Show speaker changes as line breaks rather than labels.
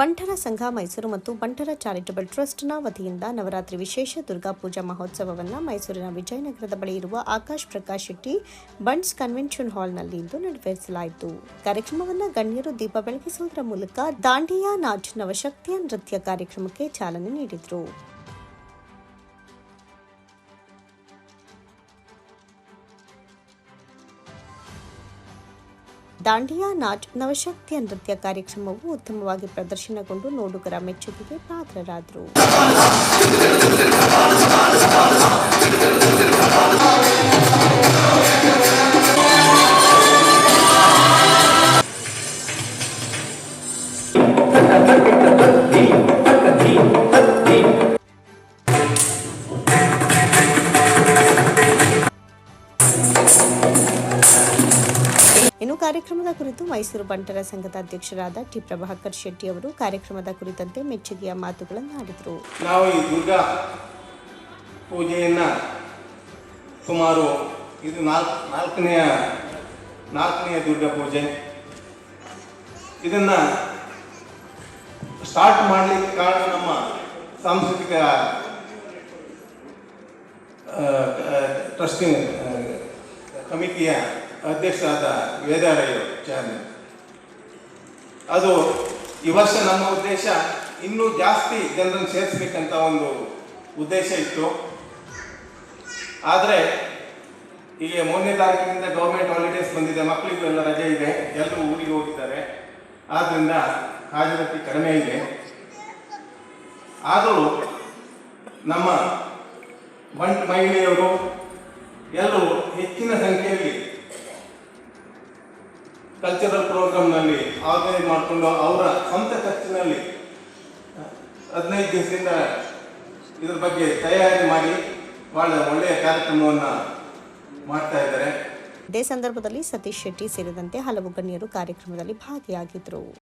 ಬಂಟರ ಸಂಘ ಮೈಸೂರು ಮತ್ತು ಬಂಟರ ಚಾರಿಟಬಲ್ ಟ್ರಸ್ಟ್ನ ವತಿಯಿಂದ ನವರಾತ್ರಿ ವಿಶೇಷ ದುರ್ಗಾ ಪೂಜಾ ಮಹೋತ್ಸವವನ್ನು ಮೈಸೂರಿನ ವಿಜಯನಗರದ ಬಳಿ ಇರುವ ಆಕಾಶ್ ಪ್ರಕಾಶ್ ಶೆಟ್ಟಿ ಬಂಟ್ಸ್ ಕನ್ವೆನ್ಷನ್ ಹಾಲ್ನಲ್ಲಿ ಇಂದು ನೆರವೇರಿಸಲಾಯಿತು. ಕಾರ್ಯಕ್ರಮವನ್ನು ಗಣ್ಯರು ದೀಪ ಬೆಳಗಿಸುವುದರ ಮೂಲಕ ದಾಂಡಿಯಾ ನಾಚ್ ನವಶಕ್ತಿಯ ನೃತ್ಯ ಕಾರ್ಯಕ್ರಮಕ್ಕೆ ಚಾಲನೆ ನೀಡಿದರು. ದಾಂಡಿಯಾ ನಾಚ್ ನವಶಕ್ತಿಯ ನೃತ್ಯ ಕಾರ್ಯಕ್ರಮವು ಉತ್ತಮವಾಗಿ ಪ್ರದರ್ಶನಗೊಂಡು ನೋಡುಗರ ಮೆಚ್ಚುಗೆಗೆ ಪಾತ್ರರಾದರು. ಇನ್ನು ಕಾರ್ಯಕ್ರಮದ ಕುರಿತು ಮೈಸೂರು ಬಂಟರ ಸಂಘದ ಅಧ್ಯಕ್ಷರಾದ ಟಿ ಪ್ರಭಾಕರ್ ಶೆಟ್ಟಿ ಅವರು ಕಾರ್ಯಕ್ರಮದ ಕುರಿತಂತೆ ಮೆಚ್ಚುಗೆಯ ಮಾತುಗಳನ್ನು ಆಡಿದರು.
ನಾವು ಈ ದುರ್ಗಾ ಪೂಜೆಯನ್ನು ಸುಮಾರು ಇದು ನಾಲ್ಕು, ನಾಲ್ಕನೆಯ ನಾಲ್ಕನೆಯ ದುರ್ಗಾ ಪೂಜೆ. ಇದನ್ನು ಸ್ಟಾರ್ಟ್ ಮಾಡಲಿಕ್ಕೆ ಕಾರಣ ನಮ್ಮ ಸಾಂಸ್ಕೃತಿಕ ಟ್ರಸ್ಟಿಂಗ್ ಕಮಿಟಿಯ ಅಧ್ಯಕ್ಷರಾದ ವೇದಾಲಯ ಚೇರ್ಮನ್ ಅದು ಈ ವರ್ಷ ನಮ್ಮ ಉದ್ದೇಶ ಇನ್ನೂ ಜಾಸ್ತಿ ಜನರನ್ನು ಸೇರಿಸ್ಬೇಕಂತ ಒಂದು ಉದ್ದೇಶ ಇತ್ತು. ಆದರೆ ಈಗ ಮೂರನೇ ತಾರೀಕಿನಿಂದ ಗೌರ್ಮೆಂಟ್ ಹಾಲಿಡೇಸ್ ಬಂದಿದೆ ಮಕ್ಕಳಿಗೂ ಎಲ್ಲ ರಜೆ ಇದೆ, ಎಲ್ಲರೂ ಊರಿಗೆ ಹೋಗಿದ್ದಾರೆ. ಆದ್ದರಿಂದ ಹಾಜರಾತಿ ಕಡಿಮೆ ಇದೆ. ಆದರೂ ನಮ್ಮ ಬಂಟ್ ಎಲ್ಲರೂ ಹೆಚ್ಚಿನ ಸಂಖ್ಯೆಯಲ್ಲಿ ಕಲ್ಚರಲ್ ಪ್ರೋಗ್ರಾಮ್ನಲ್ಲಿ ಆರ್ಗನೈಸ್ ಮಾಡಿಕೊಂಡು ಅವರ ಸ್ವಂತ ಖರ್ಚಿನಲ್ಲಿ ಹದಿನೈದು ದಿವಸದಿಂದ ಇದ್ರ ಬಗ್ಗೆ ತಯಾರಿ ಮಾಡಿ ಭಾಳ ಒಳ್ಳೆಯ ಕಾರ್ಯಕ್ರಮವನ್ನು ಮಾಡ್ತಾ ಇದ್ದಾರೆ.
ಇದೇ ಸಂದರ್ಭದಲ್ಲಿ ಸತೀಶ್ ಶೆಟ್ಟಿ ಸೇರಿದಂತೆ ಹಲವು ಗಣ್ಯರು ಕಾರ್ಯಕ್ರಮದಲ್ಲಿ ಭಾಗಿಯಾಗಿದ್ದರು